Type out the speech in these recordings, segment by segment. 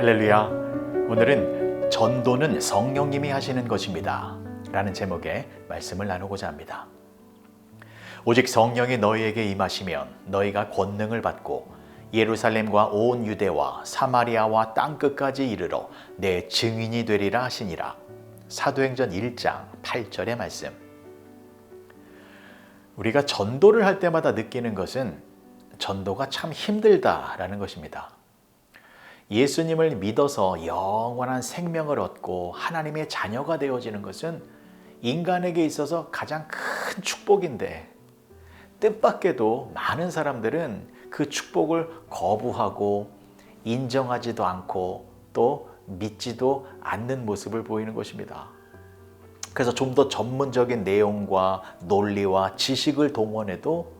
할렐루야. 오늘은 전도는 성령님이 하시는 것입니다. 라는 제목의 말씀을 나누고자 합니다. 오직 성령이 너희에게 임하시면 너희가 권능을 받고 예루살렘과 온 유대와 사마리아와 땅 끝까지 이르러 내 증인이 되리라 하시니라. 사도행전 1장 8절의 말씀. 우리가 전도를 할 때마다 느끼는 것은 전도가 참 힘들다라는 것입니다. 예수님을 믿어서 영원한 생명을 얻고 하나님의 자녀가 되어지는 것은 인간에게 있어서 가장 큰 축복인데 뜻밖에도 많은 사람들은 그 축복을 거부하고 인정하지도 않고 또 믿지도 않는 모습을 보이는 것입니다. 그래서 좀 더 전문적인 내용과 논리와 지식을 동원해도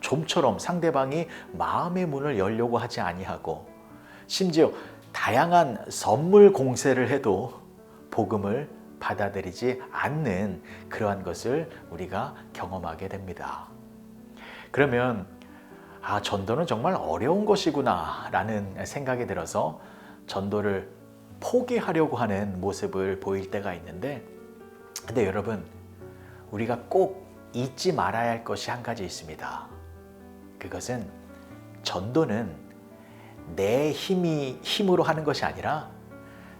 좀처럼 상대방이 마음의 문을 열려고 하지 아니하고 심지어 다양한 선물 공세를 해도 복음을 받아들이지 않는 그러한 것을 우리가 경험하게 됩니다. 그러면 아, 전도는 정말 어려운 것이구나 라는 생각이 들어서 전도를 포기하려고 하는 모습을 보일 때가 있는데 근데 여러분 우리가 꼭 잊지 말아야 할 것이 한 가지 있습니다. 그것은 전도는 내 힘이 힘으로 하는 것이 아니라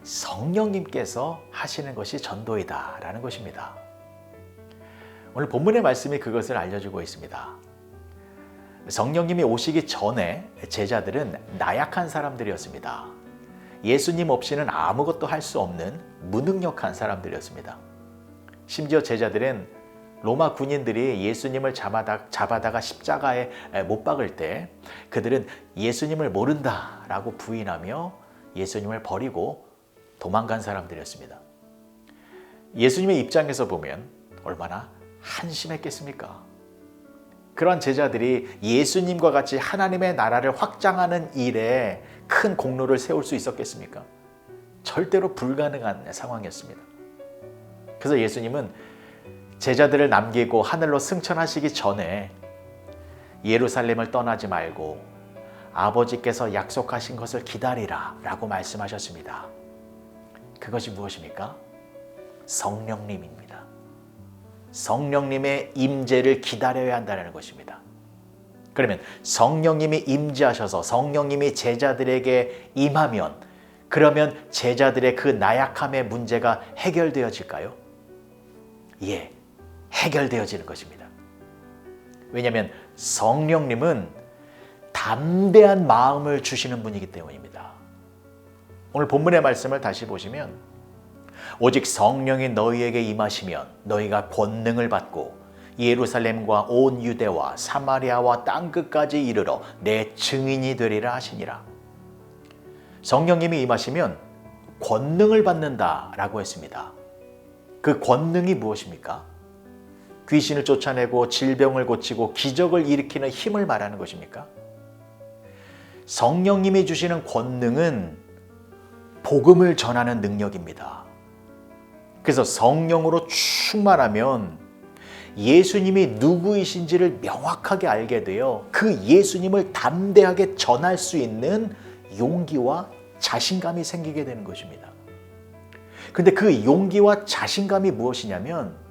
성령님께서 하시는 것이 전도이다라는 것입니다. 오늘 본문의 말씀이 그것을 알려주고 있습니다. 성령님이 오시기 전에 제자들은 나약한 사람들이었습니다. 예수님 없이는 아무것도 할 수 없는 무능력한 사람들이었습니다. 심지어 제자들은 로마 군인들이 예수님을 잡아다, 잡아다가 십자가에 못 박을 때 그들은 예수님을 모른다라고 부인하며 예수님을 버리고 도망간 사람들이었습니다. 예수님의 입장에서 보면 얼마나 한심했겠습니까? 그러한 제자들이 예수님과 같이 하나님의 나라를 확장하는 일에 큰 공로를 세울 수 있었겠습니까? 절대로 불가능한 상황이었습니다. 그래서 예수님은 제자들을 남기고 하늘로 승천하시기 전에 예루살렘을 떠나지 말고 아버지께서 약속하신 것을 기다리라 라고 말씀하셨습니다. 그것이 무엇입니까? 성령님입니다. 성령님의 임재를 기다려야 한다는 것입니다. 그러면 성령님이 임재하셔서 성령님이 제자들에게 임하면 그러면 제자들의 그 나약함의 문제가 해결되어질까요? 예, 해결되어지는 것입니다. 왜냐하면 성령님은 담대한 마음을 주시는 분이기 때문입니다. 오늘 본문의 말씀을 다시 보시면 오직 성령이 너희에게 임하시면 너희가 권능을 받고 예루살렘과 온 유대와 사마리아와 땅 끝까지 이르러 내 증인이 되리라 하시니라. 성령님이 임하시면 권능을 받는다라고 했습니다. 그 권능이 무엇입니까? 귀신을 쫓아내고 질병을 고치고 기적을 일으키는 힘을 말하는 것입니까? 성령님이 주시는 권능은 복음을 전하는 능력입니다. 그래서 성령으로 충만하면 예수님이 누구이신지를 명확하게 알게 되어 그 예수님을 담대하게 전할 수 있는 용기와 자신감이 생기게 되는 것입니다. 근데 그 용기와 자신감이 무엇이냐면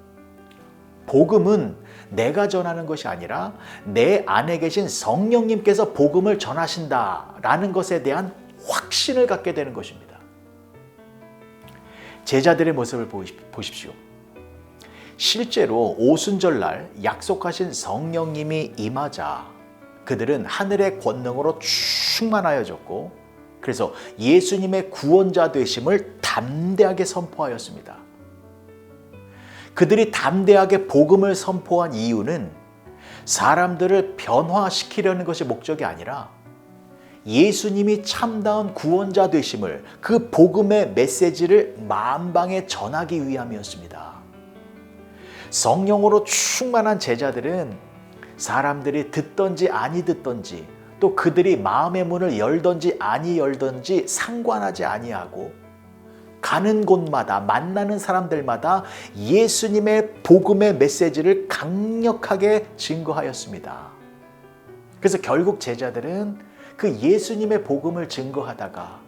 복음은 내가 전하는 것이 아니라 내 안에 계신 성령님께서 복음을 전하신다라는 것에 대한 확신을 갖게 되는 것입니다. 제자들의 모습을 보십시오. 실제로 오순절날 약속하신 성령님이 임하자 그들은 하늘의 권능으로 충만하여졌고 그래서 예수님의 구원자 되심을 담대하게 선포하였습니다. 그들이 담대하게 복음을 선포한 이유는 사람들을 변화시키려는 것이 목적이 아니라 예수님이 참다운 구원자 되심을 그 복음의 메시지를 만방에 전하기 위함이었습니다. 성령으로 충만한 제자들은 사람들이 듣던지 아니 듣던지 또 그들이 마음의 문을 열던지 아니 열던지 상관하지 아니하고 가는 곳마다 만나는 사람들마다 예수님의 복음의 메시지를 강력하게 증거하였습니다. 그래서 결국 제자들은 그 예수님의 복음을 증거하다가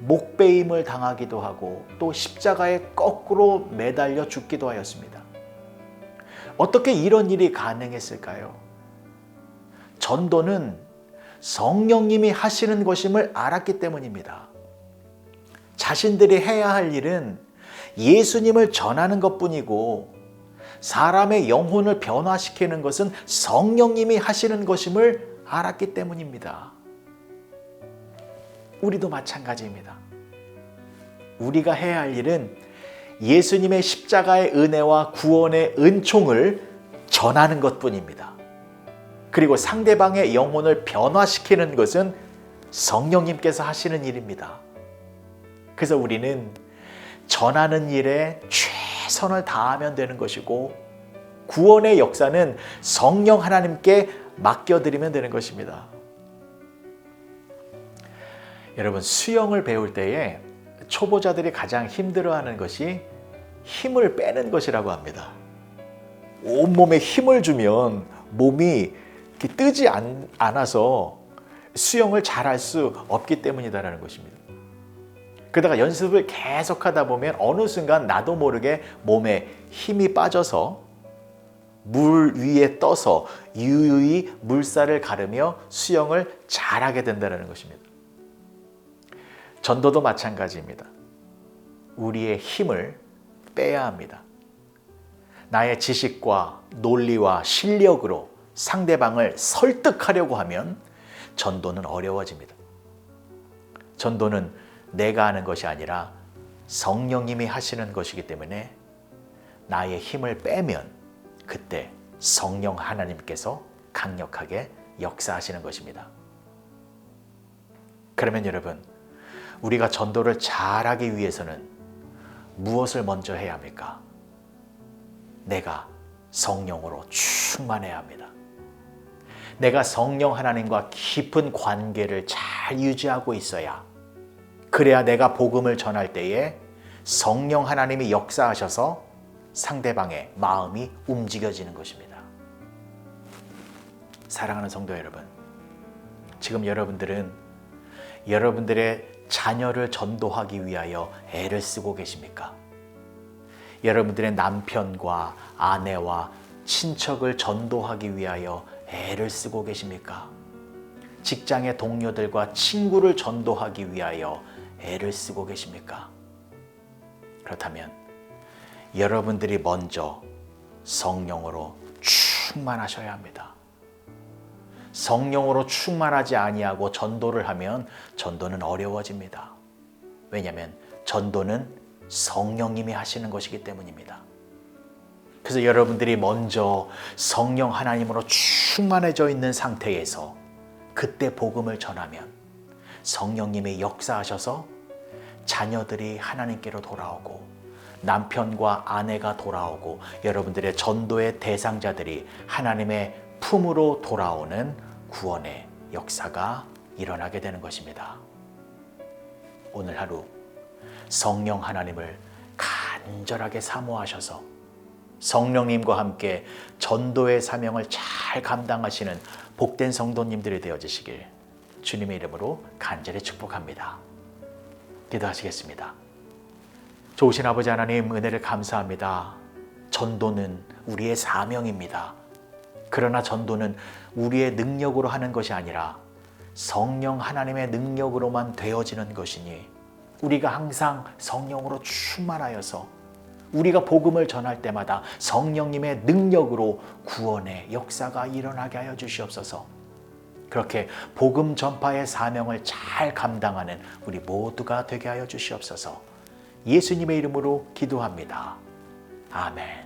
목베임을 당하기도 하고 또 십자가에 거꾸로 매달려 죽기도 하였습니다. 어떻게 이런 일이 가능했을까요? 전도는 성령님이 하시는 것임을 알았기 때문입니다. 자신들이 해야 할 일은 예수님을 전하는 것 뿐이고 사람의 영혼을 변화시키는 것은 성령님이 하시는 것임을 알았기 때문입니다. 우리도 마찬가지입니다. 우리가 해야 할 일은 예수님의 십자가의 은혜와 구원의 은총을 전하는 것 뿐입니다. 그리고 상대방의 영혼을 변화시키는 것은 성령님께서 하시는 일입니다. 그래서 우리는 전하는 일에 최선을 다하면 되는 것이고 구원의 역사는 성령 하나님께 맡겨드리면 되는 것입니다. 여러분 수영을 배울 때에 초보자들이 가장 힘들어하는 것이 힘을 빼는 것이라고 합니다. 온몸에 힘을 주면 몸이 뜨지 않, 않아서 수영을 잘할 수 없기 때문이다라는 것입니다. 그러다가 연습을 계속 하다 보면 어느 순간 나도 모르게 몸에 힘이 빠져서 물 위에 떠서 유유히 물살을 가르며 수영을 잘하게 된다는 것입니다. 전도도 마찬가지입니다. 우리의 힘을 빼야 합니다. 나의 지식과 논리와 실력으로 상대방을 설득하려고 하면 전도는 어려워집니다. 전도는 내가 하는 것이 아니라 성령님이 하시는 것이기 때문에 나의 힘을 빼면 그때 성령 하나님께서 강력하게 역사하시는 것입니다. 그러면 여러분, 우리가 전도를 잘하기 위해서는 무엇을 먼저 해야 합니까? 내가 성령으로 충만해야 합니다. 내가 성령 하나님과 깊은 관계를 잘 유지하고 있어야 그래야 내가 복음을 전할 때에 성령 하나님이 역사하셔서 상대방의 마음이 움직여지는 것입니다. 사랑하는 성도 여러분, 지금 여러분들은 여러분들의 자녀를 전도하기 위하여 애를 쓰고 계십니까? 여러분들의 남편과 아내와 친척을 전도하기 위하여 애를 쓰고 계십니까? 직장의 동료들과 친구를 전도하기 위하여 애를 쓰고 계십니까? 그렇다면 여러분들이 먼저 성령으로 충만하셔야 합니다. 성령으로 충만하지 아니하고 전도를 하면 전도는 어려워집니다. 왜냐하면 전도는 성령님이 하시는 것이기 때문입니다. 그래서 여러분들이 먼저 성령 하나님으로 충만해져 있는 상태에서 그때 복음을 전하면 성령님이 역사하셔서 자녀들이 하나님께로 돌아오고 남편과 아내가 돌아오고 여러분들의 전도의 대상자들이 하나님의 품으로 돌아오는 구원의 역사가 일어나게 되는 것입니다. 오늘 하루 성령 하나님을 간절하게 사모하셔서 성령님과 함께 전도의 사명을 잘 감당하시는 복된 성도님들이 되어지시길 주님의 이름으로 간절히 축복합니다. 기도하시겠습니다. 좋으신 아버지 하나님 은혜를 감사합니다. 전도는 우리의 사명입니다. 그러나 전도는 우리의 능력으로 하는 것이 아니라 성령 하나님의 능력으로만 되어지는 것이니 우리가 항상 성령으로 충만하여서 우리가 복음을 전할 때마다 성령님의 능력으로 구원의 역사가 일어나게 하여 주시옵소서. 그렇게 복음 전파의 사명을 잘 감당하는 우리 모두가 되게 하여 주시옵소서. 예수님의 이름으로 기도합니다. 아멘.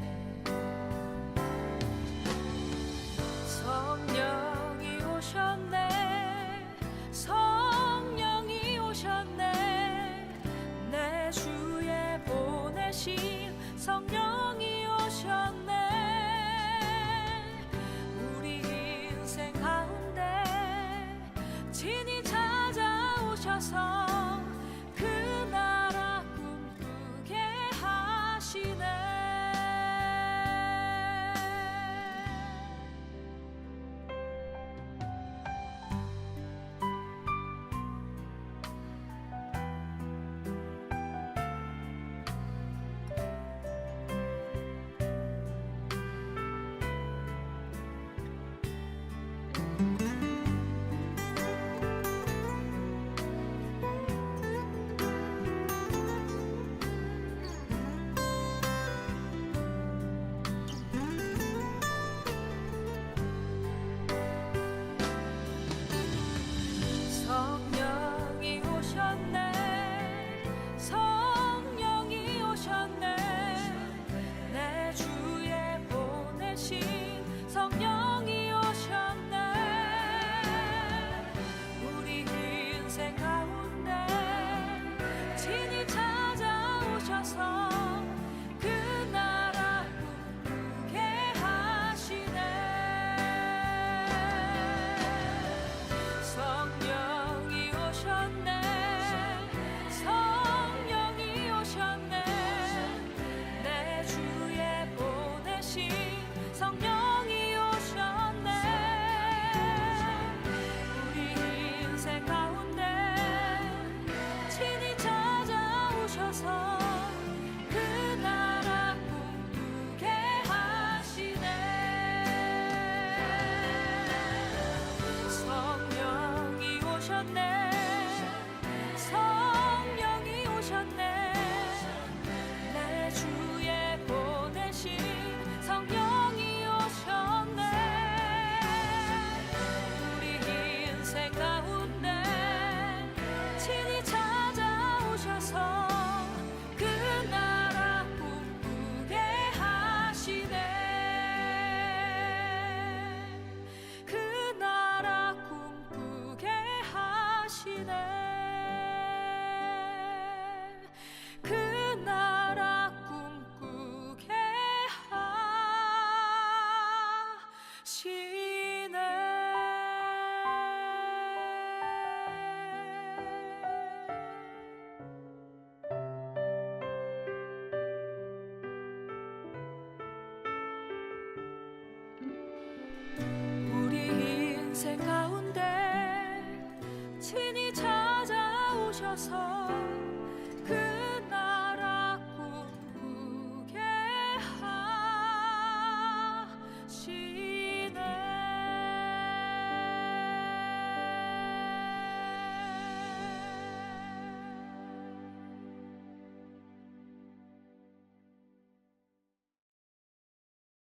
household. 하시네 그 나라 꿈꾸게 하시네